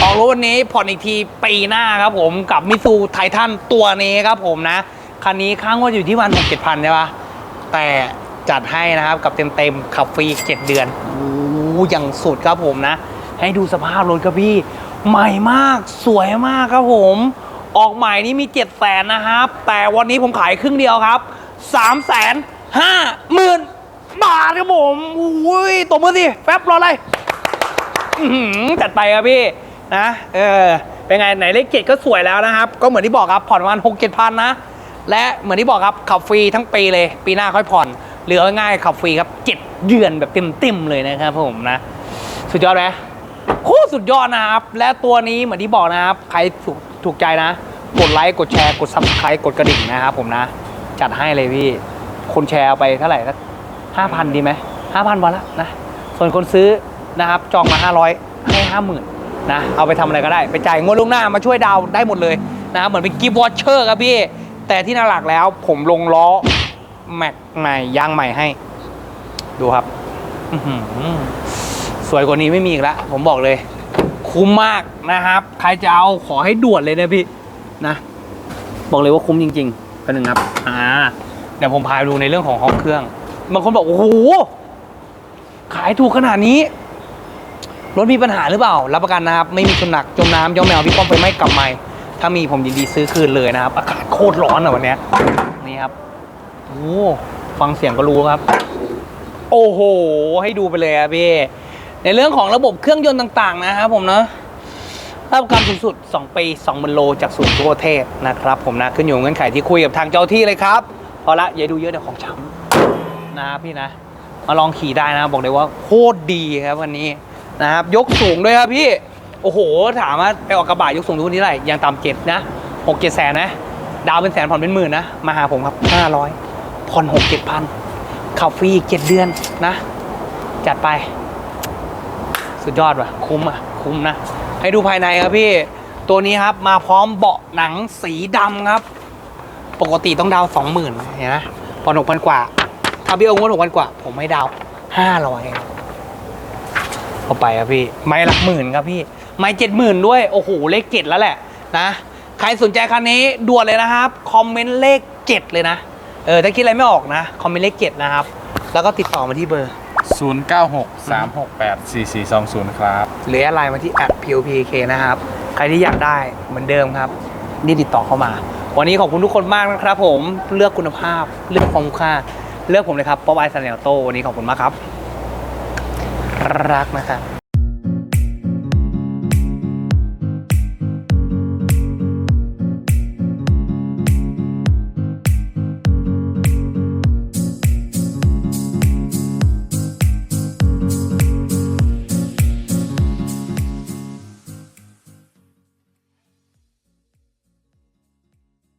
ออกรถวันนี้ผ่อนอีกทีปีหน้าครับผมกับมิซูไททันตัวนี้ครับผมนะ คันนี้ค้างว่าอยู่ที่วันหกเจ็ดพันใช่ปะแต่จัดให้นะครับกับเต็มๆขับฟรีเจ็ดเดือนโอ้ย่างสุดครับผมนะ ให้ดูสภาพรถครับพี่ ใหม่มากสวยมากครับผม ออกใหม่นี่มี7จ็ดแสนนะครับ แต่วันนี้ผมขายครึ่งเดียวครับ3ามแสนห้าหมื่นบาทครับผมอุ้ยตบมือสิแป๊บรออะไรจัดไปครับพี่ นะเออเป็นไงไหนเลขเจ็ดก็สวยแล้วนะครับ ก็เหมือนที่บอกครับผ่อนประมาณหกเจ็ดพันนะ และเหมือนที่บอกครับขับฟรีทั้งปีเลย ปีหน้าค่อยผ่อนเหลือง่ายขับฟรีครับเจ็ดเดือนแบบเต็มๆเลยนะครับผมนะ สุดยอดไหมโคตรสุดยอดนะครับ และตัวนี้เหมือนที่บอกนะครับ ใครถูกถูกใจนะ กดไลค์กดแชร์กดซับสไครต์กดกระดิ่งนะครับผมนะ จัดให้เลยพี่ คนแชร์เอาไปเท่าไหร่สักห้าพันดีไหมห้าพันพอละนะ ส่วนคนซื้อนะครับจองมา500ให้50,000น นะเอาไปทำอะไรก็ได้ไปจ่ายงวดล่วงหน้ามาช่วยดาวได้หมดเลยนะเหมือนเป็นกิฟต์วอชเชอร์ครับพี่ แต่ที่น่าหลักแล้วผมลงล้อแม็กใหม่ยางใหม่ให้ ดูครับสวยกว่านี้ไม่มีอีกแล้วผมบอกเลย คุ้มมากนะครับ ใครจะเอาขอให้ด่วนเลยนะพี่นะบอกเลยว่าคุ้มจริงๆกันหนึ่งครับ อ่าเดี๋ยวผมพาดูในเรื่องของห้องเครื่องบางคนบอกโอ้โหขายถูกขนาดนี้ รถมีปัญหาหรือเปล่า รับประกันนะครับ ไม่มีชนหนักจมน้ำย่อมแมวพี่ป้อมไปไม่กลับไม่ถ้ามีผมยินดีซื้อคืนเลยนะครับ อากาศโคตรร้อนอะวันเนี้ยนี่ครับโอ้ฟังเสียงก็รู้ครับ โอ้โห ให้ดูไปเลยครับพี่ในเรื่องของระบบเครื่องยนต์ต่างๆ นะครับผมเนาะรับประกันสูงสุด 2 ปี2มื่นโลจากศูนย์ทั่วประเทศนะครับ ผมนะขึ้นอยู่เงื่อนไขที่คุยกับทางเจ้าที่เลยครับพอละอย่าดูเยอะเดี๋ยวของช้ำนะครับพี่นะ มาลองขี่ได้นะ บอกเลยว่าโคตรดีครับวันนี้ นะครับยกสูงด้วยครับพี่ โอ้โห ถามว่าไปออกกระบะยกสูงทุกนี้เท่าไหร่ยังต่ำเจ็ดนะหกเจ็ดแสนนะ ดาวเป็นแสนผ่อนเป็นหมื่นนะ มาหาผมครับห้าร้อยผ่อนหกเจ็ดพันขับฟรีอีกเจ็ดเดือนนะ จัดไป สุดยอดว่ะ คุ้มอะ คุ้มนะ ให้ดูภายในครับพี่ ตัวนี้ครับมาพร้อมเบาะหนังสีดำครับ ปกติต้องดาวสองหมื่นเห็นไหมผ่อนหกพันกว่าถ้าพี่เอางวดหกพันกว่า ผมให้ดาวห้าร้อย เข้าไปครับพี่ ไม่หลักหมื่นครับพี่ ไม่เจ็ดหมื่นด้วย โอ้โห เลขเจ็ดแล้วแหละนะ ใครสนใจคันนี้ด่วนเลยนะครับ คอมเมนต์เลขเจ็ดเลยนะ เออ ถ้าคิดอะไรไม่ออกนะ คอมเมนต์เลขเจ็ดนะครับ แล้วก็ติดต่อมาที่เบอร์ 096 368 4420 ครับ หรืออะไรมาที่ at POPK นะครับ ใครที่อยากได้เหมือนเดิมครับ นี่ติดต่อเข้ามา วันนี้ขอบคุณทุกคนมากนะครับผม เลือกคุณภาพ เลือกความคุ้มค่า เลือกผมเลยครับป๊อปไอซันเนลโตวันนี้ขอบคุณมากครับ รักนะครับ